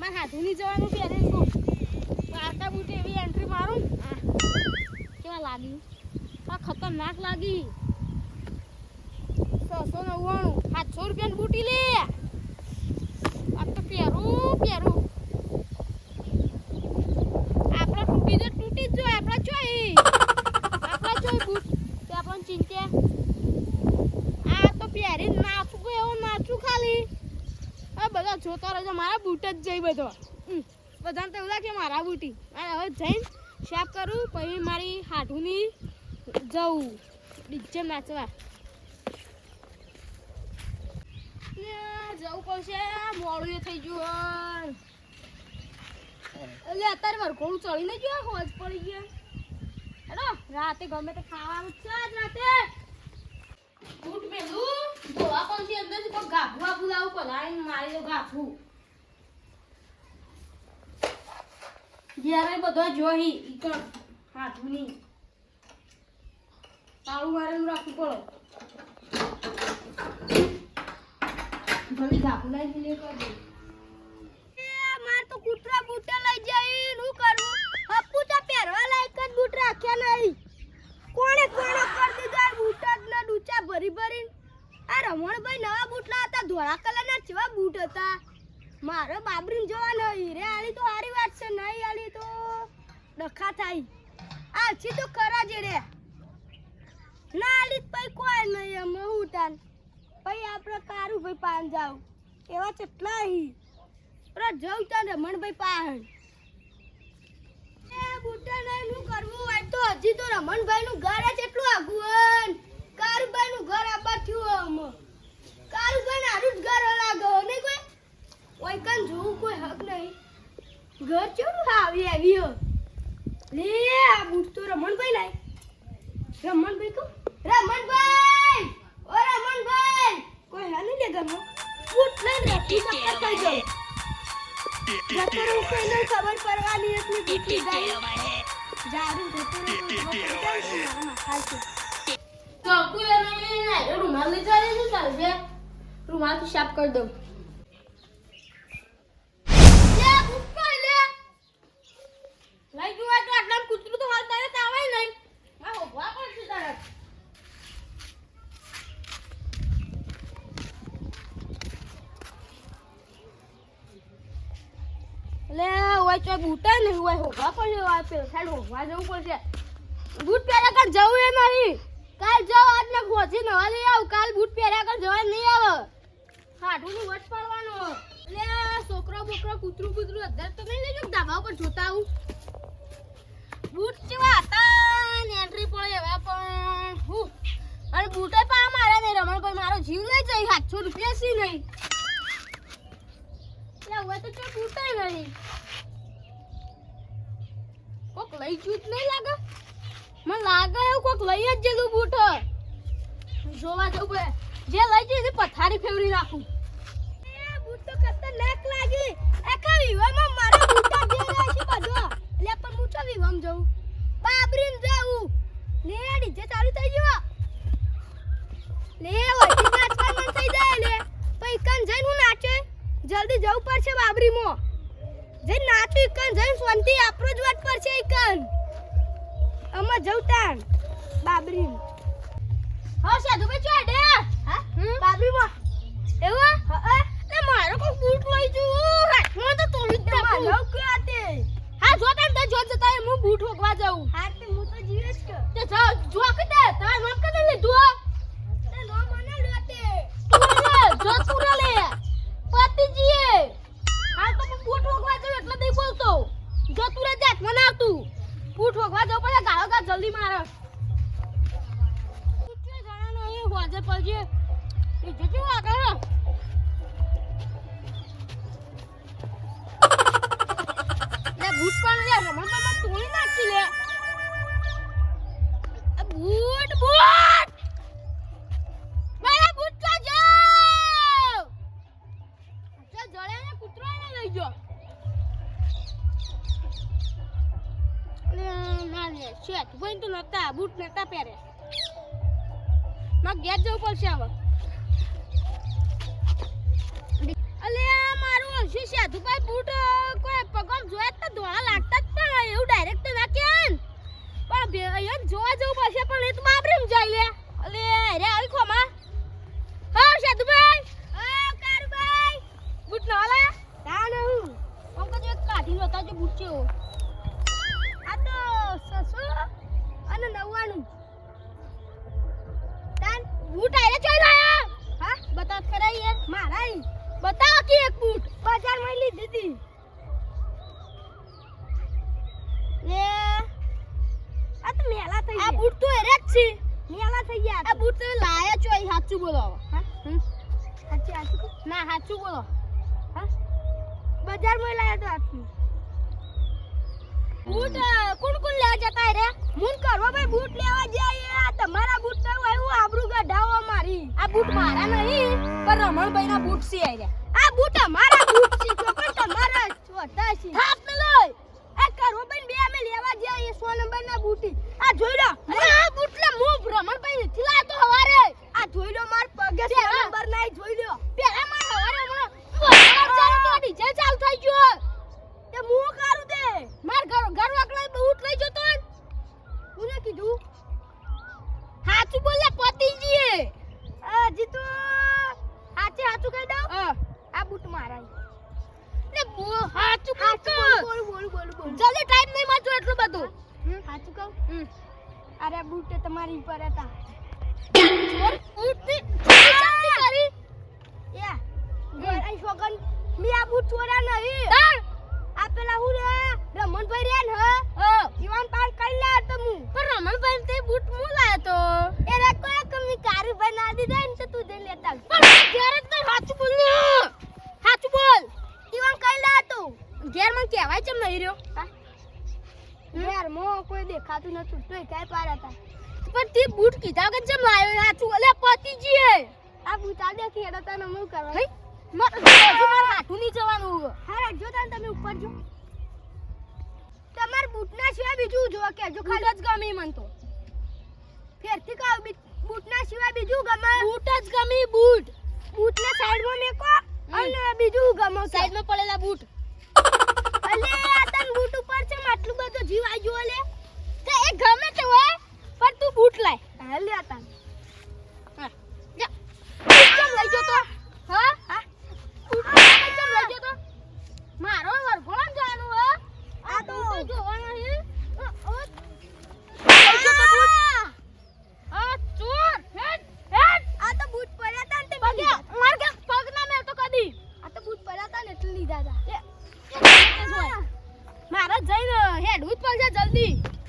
મારે હાથુની જવાનું પહેરે છું આટા બૂટે એવી એન્ટ્રી મારું? કેવા લાગી? આ ખતરનાક લાગી. છસો નવ્વાણું. સાતસો રૂપિયાની બુટી લે. આ તો પહેરું પહેરું આપણા તૂટી તો તૂટી જ જોઈએ આપણા ચોઈ આપણા ચોઈ બૂટ તે આપણને ચિંતા આ તો પહેરીને નાચું કોઈ એવું નાચું ખાલી આ બધા જોતા રહેજો મારા બૂટ જ જઈ બધો હમ. મારા બૂટી. હવે જઈને શેપ કરું, પછી મારી હાથુની જવું ડીજે નાચવા. જવું પડશે. મોડું થઈ ગયું એટલે અત્યારે વરઘોડું ચડીને ગયો હોજ પડી ગયો. હેડો, રાતે ગમે તે ખાવાનું છે આજ રાતે. બૂટ મેલું ધોવા પણ અંદરથી કોઈ ગાભું આપું લાવું, પલાળીને મારી દો ગાભું. જ્યારે બધો જોઈ ઈકણ હાથની તાળું મારેલું રાખવું પડે. ભલી લાવી લે કરી માર તો કૂતરા બૂટા લઈ જઈ હું કરું. હપ્પુ તો પહેરવા લાયક જ બૂટ રાખ્યા નહીં. કોણે કોણે કરી દીધા બૂટ જ ના ભરી ભરીને. આ રમણભાઈ નવા બૂટ લાવતા ધોળા કલરના જેવા બૂટ હતા. મારે બાબરીને જોવાનો હીરે આલી તો સારી વાત છે, નહીં આલી તો ડખા થાય. આ છી તો ખરા જ રે ના આલી પછી કોઈ નહીં, અમે હું તાન. પછી આપણે કારું ભાઈ પાન જાવ. એવા કેટલા હી. અરે જવું ત્યાં રમણભાઈ પાહણ. એ બુટ્ટા નહીં નું કરવું હોય તો હજી તો રમણભાઈ નું ઘર જ એટલું આગું હન કારુભાઈ નું ઘર આબા થયું આમ. કારુભાઈ નારું જ ઘર લાગો ઓય કન જોવું કોઈ હક નહીં. ઘર કેવું આવી આવી લે આ બુટ તો રમણભાઈ લાય. રમણભાઈ કો રમણભાઈ! ઓ રમણભાઈ! કોઈ હા નહીં લે ઘરમાં બુટ લઈને રેતી સક્કર થઈ ગયો જતો રહું કોઈને ખબર પડવાની એટલી બીતી ગઈ જારું જતો રહું કોઈ ખબર પડવાની મારા માથા છે. તો તું એ નહીં નહીં રૂમાલ લઈ જાય છે ચાલજે રૂમાલથી સાફ કરી દઉં. લઈ ગયું હોય તો આટલા કૂતરું તો હાલ તારે આવે નહીં. આ હોભવા પડશે તારે. લે હોય તો બૂટે ને હોય હોભા પડશે ઓય પેલ સાઈડ હોભવા જવું પડશે. બૂટ પહેર્યા કર જવું એ નહીં. કાલ જાવ આજને ખોજી નવા લઈ આવ. કાલ બૂટ પહેર્યા કર જવા નહીં આવે. નું વટ પાડવાનો. લે, છોકરો બોકરો કૂતરું કૂતરું અધર તો નહીં લેજો ધાબા ઉપર જોતા આવું. બૂટ કેવા લઈ જાય તો નહીં. લાગે. મને લાગે એવું કોક લઈ જ જતું બૂટ. જોવા જવું પડે. જે પથારી ફેવરી નાખું. બૂટ તો ખતરનાક લાગી એ વિવામાં મારો બૂટા લે વમ જવું? બાબરીમ જાઉં લે ડીજે ચાલુ થઈ ગયો લે ઓય નાચવા મન થઈ જાય લે. પછી કન જઈને હું નાચે? જલ્દી જવું પડશે બાબરીમાં. જઈને નાચું કન જઈને શાંતિ આપણો જ વાત પડશે કન. અમે જવું તાન બાબરી હા સાધુ ભાઈ ચો ડે હા? બાબરી માં એવું હા. મારો કોઈ બૂટ લઈ જવું. હાથમાં તો તોડી જાત મને આવતું. બૂટ હોકવા જાઉં પછી ગાળો ગા જલ્દી મારે. કુછે જાણે નહીં હોજે પડજે એ જજો આગળ. લે બૂટ લે રમણ બાબા તોડી નાખી લે. નતા બૂટ નતા પહેરે. માં ગેટ જવું પડશે હવે. અલે, આ મારું અંશી સાધુભાઈ બૂટ કોઈ પગમ જોયે તો ધોવા લાગતા જ પણ એવું ડાયરેક્ટ તો ના. પણ અહીંયા જોવા જવું પડશે, પણ એ તો બાબરીમ જાય લે. અલે, અરે, આવી ખોમાં. બતાવો કે એક બૂટ? બજારમાં લીધી હતી ને આ તો મેલા થઈ આ બૂટ તો એરે જ છે. મેલા થઈ ગયા આ બૂટ તમે લાયા છો અહીં સાચું બોલો હા? સાચું સાચું ના સાચું બોલો. હા? બજારમાં લાયા તો સાચું બૂટ કોણ કોણ લેવા જતા રે? મુન કરવા ભાઈ બૂટ લેવા જાય તમારા બૂટ તો એવું આબરૂ ગઢાવો મારી. આ બૂટ મારા નહીં પણ રમણભાઈ ના બૂટ છે આઈ આ બૂટ અમારા બૂટ છે તો પણ તમારા છોટા છે ન લઈ આ કરો ભાઈ બે અમે લેવા એ સો નંબર ના બૂટી. નહીં બૂટ તમારી હું. હતા રમણભાઈ રે ને હ? ઈવાન પાર કઈ લે તો હું પણ રમણભાઈ તે બૂટ હું લાયો તો? એ રે કોઈ કમી કારી ભાઈ ના દીધા ને તો તું જઈ લેતા પણ ઘેર જ નહીં સાચું બોલ ને સાચું બોલ ઈવાન કઈ લે તો ઘેર મને કહેવાય ચમ નહીં રહ્યો ઘેર મો કોઈ દેખાતું નતું તોય કઈ પાર હતા પણ તે બૂટ કીધા કે ચમ લાયો સાચું ઓલે પતિજી આ આ દેખી એડા તને હું કરવા હઈ માર હાથું નહીં જવાનું. હા જો તને તમે ઉપર જો. તમાર બૂટના સિવાય બીજું જો કે જો ખાલી જ ગમે મન તો. ફેરથી કહો બૂટના સિવાય બીજું ગમે? બૂટ જ ગમે બૂટ. બૂટના સાઈડમાં મેકો અને બીજું ગમે સાઈડમાં કાઢવું જ પડશે જલ્દી.